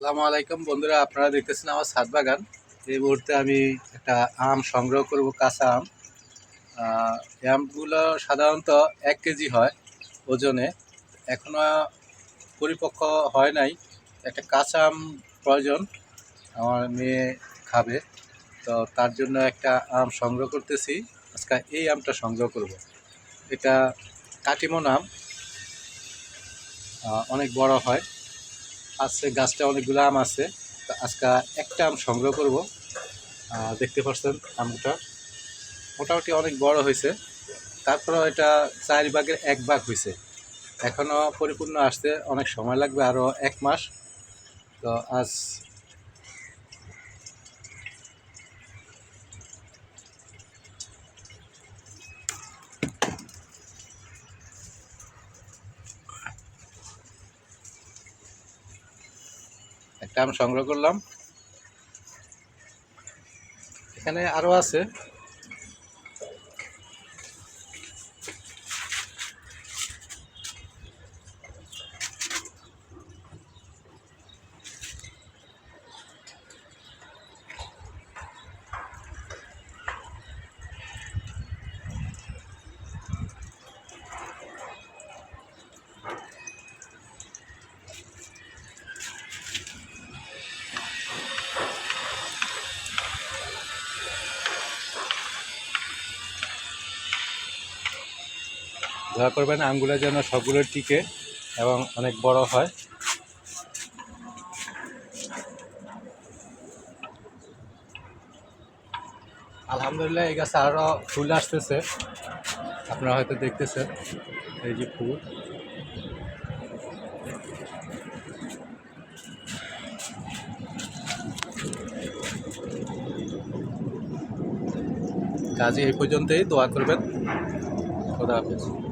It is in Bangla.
আসসালামু আলাইকুম বন্ধুরা, আপনারা দেখতেছেন আমার ছাদ বাগান। এই মুহূর্তে আমি একটা আম সংগ্রহ করব, কাঁচা আম। আমগুলো সাধারণত এক কেজি হয় ওজনে। এখনও পরিপক্ক হয় নাই। একটা কাঁচা আম প্রয়োজন, আমার মেয়ে খাবে। তো তার জন্য একটা আম সংগ্রহ করতেছি। আজকে এই আমটা সংগ্রহ করব। এটা কাটিমন আম। অনেক বড় হয়। আছে গাছটা অনেকগুলো আম আছে। তো আজকে একটা আম সংগ্রহ করব। দেখতে পাচ্ছেন আমটা। মোটামুটি অনেক বড় হয়েছে। তারপরেও এটা চার ভাগের এক ভাগ হয়েছে। এখনও পরিপূর্ণ আসতে অনেক সময় লাগবে, আরও এক মাস। তো আজ আম সংগ্রহ করলাম। এখানে আরও আছে। দয়া করবেন আমগুলো যেন সবগুলো টিকে এবং অনেক বড় হয়। আলহামদুলিল্লাহ, এই গাছে আরও ফুল আসতেছে। আপনারা হয়তো দেখতেছেন এই যে ফুল। কাজে, এই পর্যন্তই দোয়া করবেন। খোদা হাফেজ।